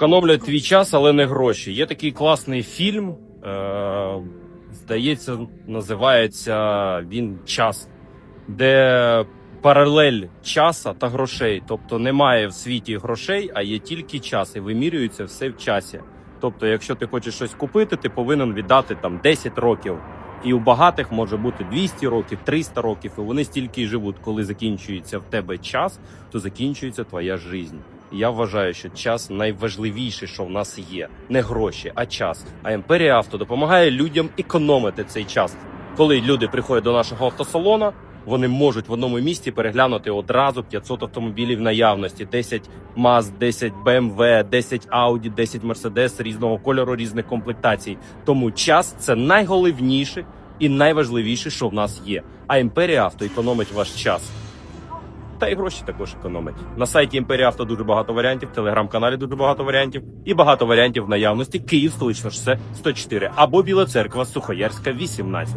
Економлять твій час, але не гроші. Є такий класний фільм. Е, здається, називається він Час, де паралель часа та грошей. Тобто немає в світі грошей, а є тільки час, і вимірюється все в часі. Тобто, якщо ти хочеш щось купити, ти повинен віддати там 10 років. І у багатих може бути 200 років, 300 років, і вони стільки й живуть. Коли закінчується в тебе час, то закінчується твоя життя. Я вважаю, що час найважливіше, що в нас є, не гроші, а час. А імперія авто допомагає людям економити цей час. Коли люди приходять до нашого автосалону, вони можуть в одному місці переглянути одразу 500 автомобілів наявності: 10 МАЗ, 10 BMW, 10 Audi, 10 Mercedes різного кольору, різних комплектацій. Тому час це найголовніше і найважливіше, що в нас є. А імперія авто економить ваш час. Та й гроші також економить. На сайті Імперія Авто дуже багато варіантів, в телеграм-каналі дуже багато варіантів і багато варіантів наявності Київ, столичне шосе 104 або Біла Церква, Сухоярська, 18.